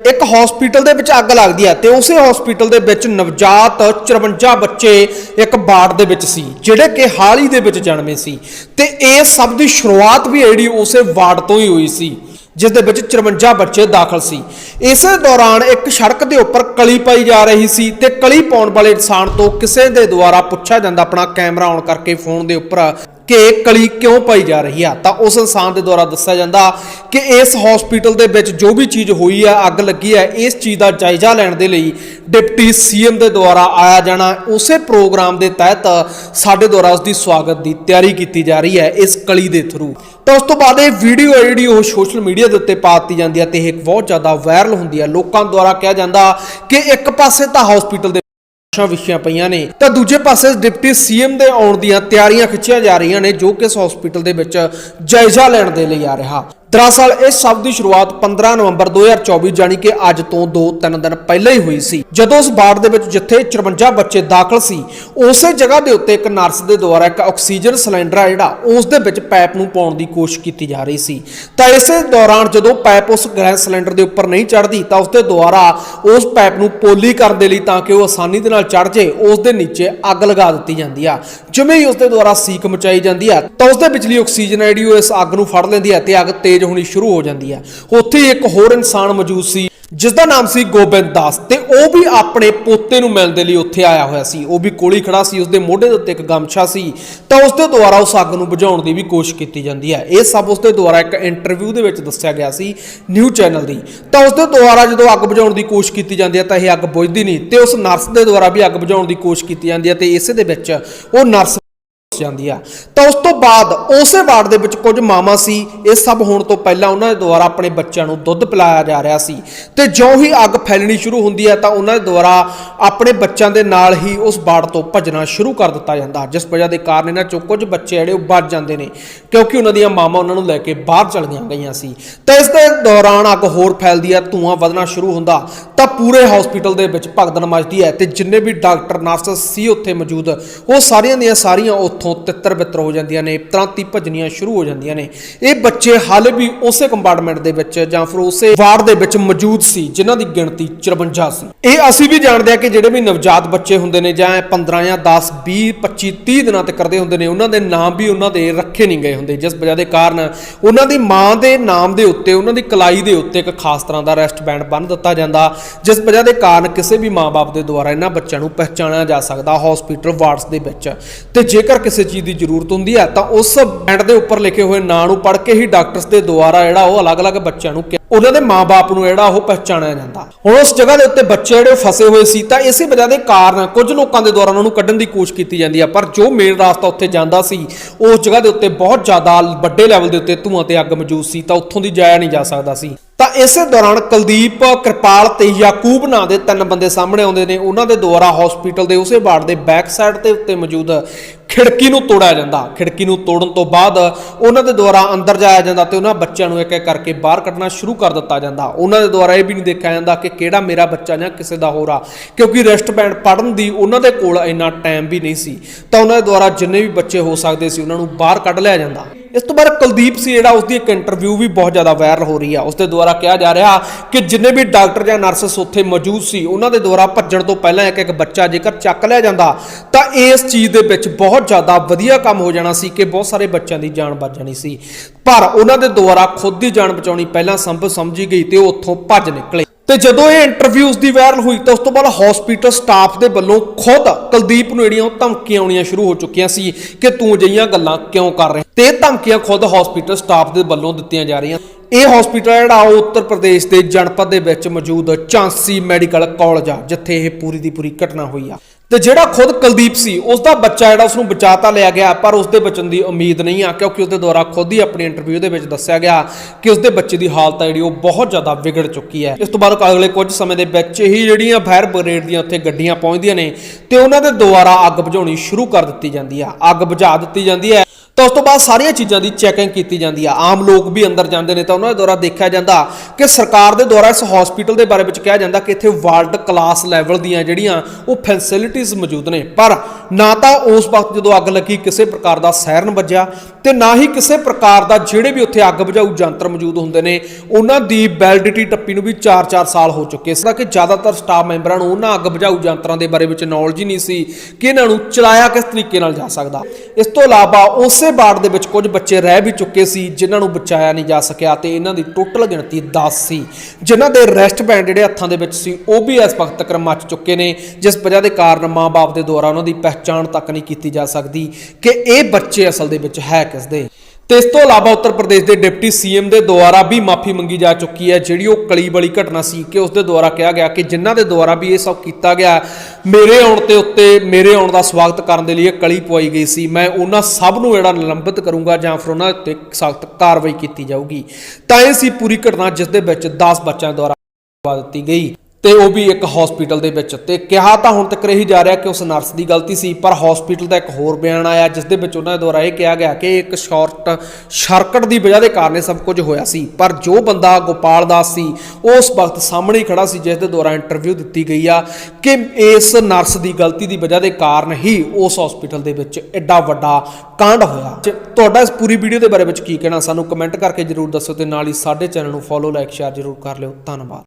ਇੱਕ ਹਸਪੀਟਲ ਦੇ ਵਿੱਚ ਅੱਗ ਲੱਗਦੀ ਹੈ ਤੇ ਉਸੇ ਹਸਪੀਟਲ ਦੇ ਵਿੱਚ ਨਵਜਾਤ 54 ਬੱਚੇ ਇੱਕ ਵਾਰਡ ਦੇ ਵਿੱਚ ਸੀ, ਜਿਹੜੇ ਕਿ ਹਾਲ ਹੀ ਦੇ ਵਿੱਚ ਜਨਮੇ ਸੀ ਤੇ ਇਹ ਸਭ ਦੀ ਸ਼ੁਰੂਆਤ ਵੀ ਜਿਹੜੀ ਉਸੇ ਵਾਰਡ ਤੋਂ ਹੀ ਹੋਈ ਸੀ, ਜਿਸ ਦੇ ਵਿੱਚ 54 ਬੱਚੇ ਦਾਖਲ ਸੀ। ਇਸੇ ਦੌਰਾਨ ਇੱਕ ਸੜਕ ਦੇ ਉੱਪਰ ਕਲੀ ਪਾਈ ਜਾ ਰਹੀ ਸੀ ਤੇ ਕਲੀ ਪਾਉਣ ਵਾਲੇ ਇਨਸਾਨ ਤੋਂ ਕਿਸੇ ਦੇ ਦੁਆਰਾ ਪੁੱਛਿਆ ਜਾਂਦਾ, ਆਪਣਾ ਕੈਮਰਾ ਔਨ ਕਰਕੇ ਫੋਨ ਦੇ ਉੱਪਰ ਕਿ ਕਲੀ ਕਿਉਂ ਪਾਈ ਜਾ ਰਹੀ ਆ? ਤਾਂ ਉਸ ਇਨਸਾਨ ਦੇ ਦੁਆਰਾ ਦੱਸਿਆ ਜਾਂਦਾ ਕਿ ਇਸ ਹਸਪੀਟਲ ਦੇ ਵਿੱਚ ਜੋ ਵੀ ਚੀਜ਼ ਹੋਈ ਆ, ਅੱਗ ਲੱਗੀ ਹੈ ਇਸ ਚੀਜ਼ ਦਾ ਜਾਇਜ਼ਾ ਲੈਣ ਦੇ ਲਈ ਡਿਪਟੀ ਸੀਐਮ ਦੇ ਦੁਆਰਾ ਆਇਆ ਜਾਣਾ। ਉਸੇ ਪ੍ਰੋਗਰਾਮ ਦੇ ਤਹਿਤ ਸਾਡੇ ਦੁਆਰਾ ਉਸ ਦੀ ਸਵਾਗਤ ਦੀ ਤਿਆਰੀ ਕੀਤੀ ਜਾ ਰਹੀ ਹੈ ਇਸ ਕਲੀ ਦੇ ਥਰੂ ਤਾਂ ਉਸ ਤੋਂ ਬਾਅਦ ਇਹ ਵੀਡੀਓ ਜਿਹੜੀ ਉਹ ਸੋਸ਼ਲ ਮੀਡੀਆ ਦੇ ਉੱਤੇ ਪਾ ਦਿੱਤੀ ਜਾਂਦੀ ਹੈ ਤੇ ਇਹ ਬਹੁਤ ਜ਼ਿਆਦਾ ਵਾਇਰਲ ਹੁੰਦੀ ਹੈ ਲੋਕਾਂ ਦੁਆਰਾ ਕਿਹਾ ਜਾਂਦਾ ਕਿ ਇੱਕ ਪਾਸੇ ਤਾਂ ਹਸਪੀਟਲ ਦੇ ਭਾਸ਼ਾ ਪਈਆਂ ਨੇ। ਤਾਂ ਦੂਜੇ ਪਾਸੇ ਡਿਪਟੀ ਸੀਐਮ ਦੇ ਆਉਣ ਦੀਆਂ ਤਿਆਰੀਆਂ ਖਿੱਚੀਆਂ ਜਾ ਰਹੀਆਂ ਨੇ, ਜੋ ਕਿ ਇਸ ਹਸਪੀਟਲ ਦੇ ਵਿੱਚ ਜਾਇਜ਼ਾ ਲੈਣ ਦੇ ਲਈ ਆ ਰਿਹਾ। ਦਰਅਸਲ ਇਸ ਸਭ ਦੀ ਸ਼ੁਰੂਆਤ 15 ਨਵੰਬਰ 2024 ਜਾਨੀ ਕਿ ਅੱਜ ਤੋਂ 2-3 ਦਿਨ ਪਹਿਲਾਂ ਹੀ ਹੋਈ ਸੀ। ਜਦੋਂ ਉਸ ਵਾਰਡ ਦੇ ਵਿੱਚ ਜਿੱਥੇ 54 ਬੱਚੇ ਦਾਖਲ ਸੀ, ਉਸੇ ਜਗ੍ਹਾ ਦੇ ਉੱਤੇ ਇੱਕ ਨਰਸ ਦੇ ਦੁਆਰਾ ਇੱਕ ਆਕਸੀਜਨ ਸਿਲੰਡਰ ਆ ਜਿਹੜਾ, ਉਸ ਦੇ ਵਿੱਚ ਪਾਈਪ ਨੂੰ ਪਾਉਣ ਦੀ ਕੋਸ਼ਿਸ਼ ਕੀਤੀ ਜਾ ਰਹੀ ਸੀ। ਤਾਂ ਇਸੇ ਦੌਰਾਨ ਜਦੋਂ ਪਾਈਪ ਉਸ ਗੈਸ ਸਿਲੰਡਰ ਦੇ ਉੱਪਰ ਨਹੀਂ ਚੜ੍ਹਦੀ, ਤਾਂ ਉਸ ਦੇ ਦੁਆਰਾ ਉਸ ਪਾਈਪ ਨੂੰ ਪੋਲੀ ਕਰਨ ਦੇ ਲਈ ਤਾਂ ਕਿ ਉਹ ਆਸਾਨੀ ਦੇ ਨਾਲ ਚੜ੍ਹ ਜੇ, ਉਸ ਦੇ ਨੀਚੇ ਅੱਗ ਲਗਾ ਦਿੱਤੀ ਜਾਂਦੀ ਆ। ਜਿਵੇਂ ਹੀ ਉਸ ਦੇ ਦੁਆਰਾ ਸੀਕ ਮਚਾਈ ਜਾਂਦੀ ਆ, ਤਾਂ ਉਸ ਦੇ ਵਿਚਲੀ ਆਕਸੀਜਨ ਹੈ ਜਿਹੜੀ ਉਹ ਇਸ ਅੱਗ ਨੂੰ ਫੜ ਲੈਂਦੀ ਆ ਤੇ ਅੱਗ ਤੇਜ਼ ਹੋਣੀ ਸ਼ੁਰੂ ਹੋ ਜਾਂਦੀ ਆ ਉੱਥੇ ਇੱਕ ਹੋਰ ਇਨਸਾਨ ਮੌਜੂਦ ਸੀ ਜਿਸ ਦਾ ਨਾਮ ਸੀ ਗੋਬਿੰਦ ਦਾਸ ਤੇ ਉਹ ਵੀ ਆਪਣੇ ਪੋਤੇ ਨੂੰ ਮਿਲਣ ਦੇ ਲਈ ਉੱਥੇ ਆਇਆ ਹੋਇਆ ਸੀ। ਉਹ ਵੀ ਕੋਲੀ ਖੜਾ ਸੀ, ਉਸਦੇ ਮੋਢੇ ਦੇ ਉੱਤੇ ਇੱਕ ਗਮਛਾ ਸੀ। ਤਾਂ ਉਸ ਦੇ ਦੁਆਰਾ ਉਸ ਅੱਗ ਨੂੰ ਬੁਝਾਉਣ ਦੀ ਵੀ ਕੋਸ਼ਿਸ਼ ਕੀਤੀ ਜਾਂਦੀ ਹੈ। ਇਹ ਸਭ ਉਸ ਦੇ ਦੁਆਰਾ ਇੱਕ ਇੰਟਰਵਿਊ ਦੇ ਵਿੱਚ ਦੱਸਿਆ ਗਿਆ ਸੀ ਨਿਊ ਚੈਨਲ ਦੀ। ਤਾਂ ਉਸ ਦੇ ਦੁਆਰਾ ਜਦੋਂ ਅੱਗ ਬੁਝਾਉਣ ਦੀ ਕੋਸ਼ਿਸ਼ ਕੀਤੀ ਜਾਂਦੀ ਹੈ, ਤਾਂ ਇਹ ਅੱਗ ਬੁਝਦੀ ਨਹੀਂ ਤੇ ਉਸ ਨਰਸ ਦੇ ਦੁਆਰਾ ਵੀ ਅੱਗ ਬੁਝਾਉਣ ਦੀ ਕੋਸ਼ਿਸ਼ ਕੀਤੀ ਜਾਂਦੀ ਹੈ ਤੇ ਇਸੇ ਦੇ ਵਿੱਚ ਉਹ ਨਰਸ ਜਾਂਦੀ ਆ। ਤਾਂ ਉਸ ਤੋਂ ਬਾਅਦ ਉਸੇ ਵਾਰਡ ਦੇ ਵਿੱਚ ਕੁਝ ਮਾਮਾ ਸੀ। ਇਹ ਸਭ ਹੋਣ ਤੋਂ ਪਹਿਲਾਂ ਉਹਨਾਂ ਦੇ ਦੁਆਰਾ ਆਪਣੇ ਬੱਚਿਆਂ ਨੂੰ ਦੁੱਧ ਪਿਲਾਇਆ ਜਾ ਰਿਹਾ ਸੀ। ਤੇ ਜਿਉਂ ਹੀ ਅੱਗ ਫੈਲਣੀ ਸ਼ੁਰੂ ਹੁੰਦੀ ਹੈ ਤਾਂ ਉਹਨਾਂ ਦੇ ਦੁਆਰਾ ਆਪਣੇ ਬੱਚਿਆਂ ਦੇ ਨਾਲ ਹੀ ਉਸ ਵਾਰਡ ਤੋਂ ਭੱਜਣਾ ਸ਼ੁਰੂ ਕਰ ਦਿੱਤਾ ਜਾਂਦਾ। ਜਿਸ ਵਜ੍ਹਾ ਦੇ ਕਾਰਨ ਇਹਨਾਂ ਚੋਂ ਕੁਝ ਬੱਚੇ ਜਿਹੜੇ ਉਹ ਬਚ ਜਾਂਦੇ ਨੇ, ਕਿਉਂਕਿ ਉਹਨਾਂ ਦੀਆਂ ਮਾਮਾ ਉਹਨਾਂ ਨੂੰ ਲੈ ਕੇ ਬਾਹਰ ਚਲੀਆਂ ਗਈਆਂ ਸੀ। ਤਾਂ ਇਸ ਦੇ ਦੌਰਾਨ ਅੱਗ ਹੋਰ ਫੈਲਦੀ ਹੈ, ਧੂਆਂ ਵਧਣਾ ਸ਼ੁਰੂ ਹੁੰਦਾ, ਤਾਂ ਪੂਰੇ ਹਸਪੀਟਲ ਦੇ ਵਿੱਚ ਭਗਦੜ ਮਚਦੀ ਹੈ। ਤੇ ਜਿੰਨੇ ਵੀ ਡਾਕਟਰ, ਨਰਸ ਸੀ ਉੱਥੇ ਮੌਜੂਦ, ਉਹ ਸਾਰੀਆਂ ਦੀਆਂ ਸਾਰੀਆਂ ਉੱਥੋਂ ਤਿੱਤਰ ਬਿੱਤਰ ਹੋ ਜਾਂਦੀਆਂ ਨੇ, ਤਰਾਂਤੀ ਭੱਜਣੀਆਂ ਸ਼ੁਰੂ ਹੋ ਜਾਂਦੀਆਂ ਨੇ। ਇਹ ਬੱਚੇ ਹਾਲੇ ਵੀ ਉਸੇ ਕੰਪਾਰਟਮੈਂਟ ਦੇ ਵਿੱਚ ਜਾਂ ਫਿਰ ਉਸੇ ਵਾਰਡ ਦੇ ਵਿੱਚ ਮੌਜੂਦ ਸੀ, ਜਿਨ੍ਹਾਂ ਦੀ ਗਿਣਤੀ 54 ਸੀ। ਇਹ ਅਸੀਂ ਵੀ ਜਾਣਦੇ ਆ ਕਿ ਜਿਹੜੇ ਵੀ ਨਵਜਾਤ ਬੱਚੇ ਹੁੰਦੇ ਨੇ ਜਾਂ 15 ਜਾਂ 10 20 25 30 ਦਿਨਾਂ ਤੱਕ ਕਰਦੇ ਹੁੰਦੇ ਨੇ, ਉਹਨਾਂ ਦੇ ਨਾਮ ਵੀ ਉਹਨਾਂ ਦੇ ਰੱਖੇ ਨਹੀਂ ਗਏ ਹੁੰਦੇ। ਜਿਸ ਵਜ੍ਹਾ ਦੇ ਕਾਰਨ ਉਹਨਾਂ ਦੀ ਮਾਂ ਦੇ ਨਾਮ ਦੇ ਉੱਤੇ, ਉਹਨਾਂ ਦੀ ਕਲਾਈ ਦੇ ਉੱਤੇ ਇੱਕ ਖਾਸ ਤਰ੍ਹਾਂ ਦਾ ਰੈਸਟ ਬੈਂਡ ਬੰਨ ਦਿੱਤਾ ਜਾਂਦਾ। ਜਿਸ ਵਜ੍ਹਾ ਦੇ ਕਾਰਨ ਕਿਸੇ ਵੀ ਮਾਂ-ਬਾਪ ਦੇ ਦੁਆਰਾ ਇਹਨਾਂ ਬੱਚਿਆਂ ਨੂੰ ਪਹਿਚਾਣਿਆ ਜਾ ਸਕਦਾ ਹਸਪੀਟਲ ਵਾਰਡਸ ਦੇ ਵਿੱਚ। ਤੇ ਜੇਕਰ ਕਿਸੇ ਚੀਜ਼ ਦੀ ਜ਼ਰੂਰਤ ਹੁੰਦੀ ਹੈ ਤਾਂ ਉਸ ਬੈਂਡ ਦੇ ਉੱਪਰ ਲਿਖੇ ਹੋਏ ਨਾਂ ਨੂੰ ਪੜ੍ਹ ਕੇ ਹੀ ਡਾਕਟਰਸ ਦੇ ਦੁਆਰਾ ਜਿਹੜਾ ਉਹ ਅਲੱਗ-ਅਲੱਗ ਬੱਚਿਆਂ ਨੂੰ ਉਹਨਾਂ ਦੇ ਮਾਪੇ ਨੂੰ ਜਿਹੜਾ ਉਹ ਪਹਿਚਾਣਿਆ ਜਾਂਦਾ। ਹੁਣ ਉਸ ਜਗ੍ਹਾ ਦੇ ਉੱਤੇ ਬੱਚੇ ਜਿਹੜੇ ਫਸੇ ਹੋਏ ਸੀ, ਤਾਂ ਇਸੇ ਵਜ੍ਹਾ ਦੇ ਕਾਰਨ ਕੁਝ ਲੋਕਾਂ ਦੇ ਦੁਆਰਾ ਉਹਨਾਂ ਨੂੰ ਕੱਢਣ ਦੀ ਕੋਸ਼ਿਸ਼ ਕੀਤੀ ਜਾਂਦੀ ਹੈ ਪਰ ਜੋ ਮੇਨ ਰਾਸਤਾ ਉੱਥੇ ਜਾਂਦਾ ਸੀ, ਉਸ ਜਗ੍ਹਾ ਦੇ ਉੱਤੇ ਬਹੁਤ ਜ਼ਿਆਦਾ ਵੱਡੇ ਲੈਵਲ ਦੇ ਉੱਤੇ ਧੂਆਂ ਤੇ ਅੱਗ ਮੌਜੂਦ ਸੀ, ਤਾਂ ਉੱਥੋਂ ਦੀ ਜਾਇਆ ਨਹੀਂ ਜਾ ਸਕਦਾ ਸੀ। ਤਾਂ ਇਸੇ ਦੌਰਾਨ ਕੁਲਦੀਪ ਕਿਰਪਾਲ ਤੇ ਯਾਕੂਬ ਨਾਂ ਦੇ ਤਿੰਨ ਬੰਦੇ ਸਾਹਮਣੇ ਆਉਂਦੇ ਨੇ। ਉਹਨਾਂ ਦੇ ਦੁਆਰਾ ਹਸਪੀਟਲ ਦੇ ਉਸੇ ਵਾਰਡ ਦੇ ਬੈਕ ਸਾਈਡ ਤੇ ਉੱਤੇ ਮੌਜੂਦ ਖਿੜਕੀ ਨੂੰ ਤੋੜਿਆ ਜਾਂਦਾ। ਖਿੜਕੀ ਨੂੰ ਤੋੜਨ ਤੋਂ ਬਾਅਦ ਉਹਨਾਂ ਦੇ ਦੁਆਰਾ ਅੰਦਰ ਜਾਇਆ ਜਾਂਦਾ ਤੇ ਉਹਨਾਂ ਬੱਚਿਆਂ ਨੂੰ ਇੱਕ ਇੱਕ ਕਰਕੇ ਬਾਹਰ ਕੱਢਣਾ ਸ਼ੁਰੂ ਕਰ ਦਿੱਤਾ ਜਾਂਦਾ। ਉਹਨਾਂ ਦੇ ਦੁਆਰਾ ਇਹ ਵੀ ਨਹੀਂ ਦੇਖਿਆ ਜਾਂਦਾ ਕਿ ਕਿਹੜਾ ਮੇਰਾ ਬੱਚਾ ਜਾਂ ਕਿਸੇ ਦਾ ਹੋਰ ਆ। ਕਿਉਂਕਿ ਰੈਸਟ ਬੈਂਡ ਪੜਨ ਦੀ ਉਹਨਾਂ ਦੇ ਕੋਲ ਇੰਨਾ ਟਾਈਮ ਵੀ ਨਹੀਂ ਸੀ। ਤਾਂ ਉਹਨਾਂ ਦੇ ਦੁਆਰਾ ਜਿੰਨੇ ਵੀ ਬੱਚੇ ਹੋ ਸਕਦੇ ਸੀ, ਉਹਨਾਂ ਨੂੰ ਬਾਹਰ ਕੱਢ ਲਿਆ ਜਾਂਦਾ। ਇਸ ਤੋਂ ਬਾਅਦ ਕੁਲਦੀਪ ਸੀ ਜਿਹੜਾ ਉਸ ਦੀ ਇੱਕ ਇੰਟਰਵਿਊ ਵੀ ਬਹੁਤ ਜ਼ਿਆਦਾ ਵਾਇਰਲ ਹੋ ਰਹੀ ਆ। ਉਸ ਦੇ ਦੁਆਰਾ ਕਿਹਾ ਜਾ ਰਿਹਾ ਕਿ ਜਿੰਨੇ ਵੀ ਡਾਕਟਰ ਜਾਂ ਨਰਸਸ ਉੱਥੇ ਮੌਜੂਦ ਸੀ, ਉਹਨਾਂ ਦੇ ਦੁਆਰਾ ਭੱਜਣ ਤੋਂ ਪਹਿਲਾਂ ਇੱਕ ਇੱਕ ਬੱਚਾ ਜੇਕਰ ਚੱਕ ਲਿਆ ਜਾਂਦਾ, ਤਾਂ ਇਸ ਚੀਜ਼ ਦੇ ਵਿੱਚ ਬਹੁਤ ਜ਼ਿਆਦਾ ਵਧੀਆ ਕੰਮ ਹੋ ਜਾਣਾ ਸੀ ਕਿ ਬਹੁਤ ਸਾਰੇ ਬੱਚਿਆਂ ਦੀ ਜਾਨ ਬਚ ਜਾਣੀ ਸੀ। ਪਰ ਉਹਨਾਂ ਦੇ ਦੁਆਰਾ ਖੁਦ ਦੀ ਜਾਨ ਬਚਾਉਣੀ ਪਹਿਲਾਂ ਸੰਭਵ ਸਮਝੀ ਗਈ ਤੇ ਉਹ ਉੱਥੋਂ ਭੱਜ ਨਿਕਲੇ। ਤੇ ਜਦੋਂ ਇਹ ਇੰਟਰਵਿਊ ਦੀ ਵਾਇਰਲ ਹੋਈ ਤਾਂ ਉਸ ਤੋਂ ਬਾਅਦ ਹਸਪੀਟਲ ਸਟਾਫ ਦੇ ਵੱਲੋਂ ਖੁਦ ਕੁਲਦੀਪ ਨੂੰ ਜਿਹੜੀਆਂ ਉਹ ਧਮਕੀਆਂ ਆਉਣੀਆਂ ਸ਼ੁਰੂ ਹੋ ਚੁੱਕੀਆਂ ਸੀ ਕਿ ਤੂੰ ਅਜਿਹੀਆਂ ਗੱਲਾਂ ਕਿਉਂ ਕਰ ਰਿਹਾ? ਤੇ ਇਹ ਧਮਕੀਆਂ ਖੁਦ ਹਸਪੀਟਲ ਸਟਾਫ ਦੇ ਵੱਲੋਂ ਦਿੱਤੀਆਂ ਜਾ ਰਹੀਆਂ। ਇਹ ਹਸਪੀਟਲ ਜਿਹੜਾ, ਉਹ ਉੱਤਰ ਪ੍ਰਦੇਸ਼ ਦੇ ਜਨਪਦ ਦੇ ਵਿੱਚ ਮੌਜੂਦ ਚਾਂਸੀ ਮੈਡੀਕਲ ਕਾਲਜ ਆ, ਜਿੱਥੇ ਇਹ ਪੂਰੀ ਦੀ ਪੂਰੀ ਘਟਨਾ ਹੋਈ ਆ। ਤੇ ਜਿਹੜਾ ਖੁਦ ਕੁਲਦੀਪ ਸੀ ਉਸ ਦਾ ਬੱਚਾ ਜਿਹੜਾ ਉਸ ਨੂੰ ਬਚਾਤਾ ਲਿਆ ਗਿਆ, ਪਰ ਉਸ ਦੇ ਬਚਣ ਦੀ ਉਮੀਦ ਨਹੀਂ ਆ, ਕਿਉਂਕਿ ਉਸ ਦੇ ਦੁਆਰਾ ਖੁਦ ਹੀ ਆਪਣੀ ਇੰਟਰਵਿਊ ਦੇ ਵਿੱਚ ਦੱਸਿਆ ਗਿਆ ਕਿ ਉਸ ਦੇ ਬੱਚੇ ਦੀ ਹਾਲਤ ਆ ਜਿਹੜੀ, ਉਹ ਬਹੁਤ ਜ਼ਿਆਦਾ ਵਿਗੜ ਚੁੱਕੀ ਹੈ। ਇਸ ਤੋਂ ਬਾਅਦ ਅਗਲੇ ਕੁਝ ਸਮੇਂ ਦੇ ਵਿੱਚ ਹੀ ਜਿਹੜੀਆਂ ਫਾਇਰ ਬ੍ਰਿਗੇਡ ਦੀਆਂ ਉੱਥੇ ਗੱਡੀਆਂ ਪਹੁੰਚਦੀਆਂ ਨੇ, ਤੇ ਉਹਨਾਂ ਦੇ ਦੁਆਰਾ ਅੱਗ ਬੁਝਾਉਣੀ ਸ਼ੁਰੂ ਕਰ ਦਿੱਤੀ ਜਾਂਦੀ ਆ। ਅੱਗ ਬੁਝਾ ਦਿੱਤੀ ਜਾਂਦੀ ਹੈ ਤਾਂ ਉਸ ਤੋਂ ਬਾਅਦ ਸਾਰੀਆਂ ਚੀਜ਼ਾਂ ਦੀ ਚੈਕਿੰਗ ਕੀਤੀ ਜਾਂਦੀ ਆ। ਆਮ ਲੋਕ ਵੀ ਅੰਦਰ ਜਾਂਦੇ ਨੇ ਤਾਂ ਉਹਨਾਂ ਦੇ ਦੁਆਰਾ ਦੇਖਿਆ ਜਾਂਦਾ ਕਿ ਸਰਕਾਰ ਦੇ ਦੁਆਰਾ ਇਸ ਹਸਪੀਟਲ ਦੇ ਬਾਰੇ ਵਿੱਚ ਕਿਹਾ ਜਾਂਦਾ ਕਿ ਇੱਥੇ ਵਰਲਡ ਕਲਾਸ ਲੈਵਲ ਦੀਆਂ ਜਿਹੜੀਆਂ ਉਹ ਫੈਸਿਲਿਟੀਆਂ ਮੌਜੂਦ ਨੇ। ਪਰ ਨਾ ਤਾਂ ਉਸ ਵਕਤ ਜਦੋਂ ਅੱਗ ਲੱਗੀ, ਕਿਸੇ ਪ੍ਰਕਾਰ ਦਾ ਸਾਇਰਨ ਵੱਜਿਆ ਤੇ ਨਾ ਹੀ ਕਿਸੇ ਪ੍ਰਕਾਰ ਦਾ ਜਿਹੜੇ ਵੀ ਉੱਥੇ ਅੱਗ ਬੁਝਾਊ ਯੰਤਰ ਮੌਜੂਦ ਹੁੰਦੇ ਨੇ, ਉਹਨਾਂ ਦੀ ਵੈਲਿਡਿਟੀ ਟੱਪੀ ਨੂੰ ਵੀ 4-4 ਸਾਲ ਹੋ ਚੁੱਕੇ ਇਸ ਦਾ ਕਿ ਜ਼ਿਆਦਾਤਰ ਸਟਾਫ ਮੈਂਬਰਾਂ ਨੂੰ ਉਹਨਾਂ ਅੱਗ ਬੁਝਾਊ ਯੰਤਰਾਂ ਦੇ ਬਾਰੇ ਵਿੱਚ ਨੌਲੇਜ ਹੀ ਨਹੀਂ ਸੀ ਕਿ ਇਹਨਾਂ ਨੂੰ ਚਲਾਇਆ ਕਿਸ ਤਰੀਕੇ ਨਾਲ ਜਾ ਸਕਦਾ। ਇਸ ਤੋਂ ਇਲਾਵਾ ਉਸ ਵਾਰਡ ਦੇ ਵਿੱਚ ਕੁਝ ਬੱਚੇ ਰਹਿ ਵੀ ਚੁੱਕੇ ਸੀ, ਜਿਨ੍ਹਾਂ ਨੂੰ ਬਚਾਇਆ ਨਹੀਂ ਜਾ ਸਕਿਆ ਤੇ ਇਹਨਾਂ ਦੀ ਟੋਟਲ ਗਿਣਤੀ 10 ਸੀ। ਜਿਨ੍ਹਾਂ ਦੇ ਰੈਸਟ ਬੈਂਡ ਜਿਹੜੇ ਹੱਥਾਂ ਦੇ ਵਿੱਚ ਸੀ, ਉਹ ਵੀ ਇਸ ਵਕਤ ਤੱਕ ਮੱਚ ਚੁੱਕੇ ਨੇ, ਜਿਸ ਵਜ੍ਹਾ ਦੇ ਕਾਰਨ ਮਾਂ-ਬਾਪ ਦੇ ਦੁਆਰਾ ਉਹਨਾਂ ਦੀ ਪਹਿਚਾਣ ਤੱਕ ਨਹੀਂ ਕੀਤੀ ਜਾ ਸਕਦੀ ਕਿ ਇਹ ਬੱਚੇ ਅਸਲ ਦੇ ਵਿੱਚ ਹੈ ਕਿਸ ਦੇ ਤੇ ਇਸ ਤੋਂ ਇਲਾਵਾ ਉੱਤਰ ਪ੍ਰਦੇਸ਼ ਦੇ ਡਿਪਟੀ ਸੀਐਮ ਦੇ ਦੁਆਰਾ ਵੀ ਮਾਫੀ ਮੰਗੀ ਜਾ ਚੁੱਕੀ ਹੈ, ਜਿਹੜੀ ਉਹ ਕਲੀ ਵਾਲੀ ਘਟਨਾ ਸੀ ਕਿ ਉਸ ਦੇ ਦੁਆਰਾ ਕਿਹਾ ਗਿਆ ਕਿ ਜਿਨ੍ਹਾਂ ਦੇ ਦੁਆਰਾ ਵੀ ਇਹ ਸਭ ਕੀਤਾ ਗਿਆ, ਮੇਰੇ ਆਉਣ ਤੇ ਉੱਤੇ, ਮੇਰੇ ਆਉਣ ਦਾ ਸਵਾਗਤ ਕਰਨ ਦੇ ਲਈ ਇਹ ਕਲੀ ਪਵਾਈ ਗਈ ਸੀ। ਮੈਂ ਉਹਨਾਂ ਸਭ ਨੂੰ ਜਿਹੜਾ ਨਿਲੰਬਿਤ ਕਰੂੰਗਾ ਜਾਂ ਫਿਰ ਉਹਨਾਂ ਉੱਤੇ ਸਖਤ ਕਾਰਵਾਈ ਕੀਤੀ ਜਾਊਗੀ। ਤਾਂ ਇਹ ਸੀ ਪੂਰੀ ਘਟਨਾ, ਜਿਸ ਦੇ ਵਿੱਚ 10 ਬੱਚਿਆਂ ਦੁਆਰਾ ਦਿੱਤੀ ਗਈ। ਤੇ ਉਹ ਵੀ ਇੱਕ ਹਸਪੀਟਲ ਦੇ ਵਿੱਚ। ਤੇ ਕਿਹਾ ਤਾਂ ਹੁਣ ਤੱਕ ਰਹੀ ਜਾ ਰਿਹਾ ਕਿ ਉਸ ਨਰਸ ਦੀ ਗਲਤੀ ਸੀ, ਪਰ ਹਸਪੀਟਲ ਦਾ ਇੱਕ ਹੋਰ ਬਿਆਨ ਆਇਆ, ਜਿਸ ਦੇ ਵਿੱਚ ਉਹਨਾਂ ਦੇ ਦੁਆਰਾ ਇਹ ਕਿਹਾ ਗਿਆ ਕਿ ਇੱਕ ਸ਼ਾਰਟ ਸਰਕਟ ਦੀ ਵਜ੍ਹਾ ਦੇ ਕਾਰਨ ਸਭ ਕੁਝ ਹੋਇਆ ਸੀ। ਪਰ ਜੋ ਬੰਦਾ ਗੋਪਾਲ ਦਾਸ ਸੀ ਉਹ ਉਸ ਵਕਤ ਸਾਹਮਣੇ ਹੀ ਖੜਾ ਸੀ, ਜਿਸ ਦੇ ਦੁਆਰਾ ਇੰਟਰਵਿਊ ਦਿੱਤੀ ਗਈ ਆ ਕਿ ਇਸ ਨਰਸ ਦੀ ਗਲਤੀ ਦੀ ਵਜ੍ਹਾ ਦੇ ਕਾਰਨ ਹੀ ਉਸ ਹਸਪੀਟਲ ਦੇ ਵਿੱਚ ਐਡਾ ਵੱਡਾ ਕਾਂਡ ਹੋਇਆ। ਜੇ ਤੁਹਾਡਾ ਇਸ ਪੂਰੀ ਵੀਡੀਓ ਦੇ ਬਾਰੇ ਵਿੱਚ ਕੀ ਕਹਿਣਾ? ਸਾਨੂੰ ਕਮੈਂਟ ਕਰਕੇ ਜਰੂਰ ਦੱਸੋ ਤੇ ਨਾਲ ਹੀ ਸਾਡੇ ਚੈਨਲ ਨੂੰ ਫੋਲੋ ਲਾਈਕ ਸ਼ੇਅਰ ਜਰੂਰ ਕਰ ਲਿਓ। ਧੰਨਵਾਦ।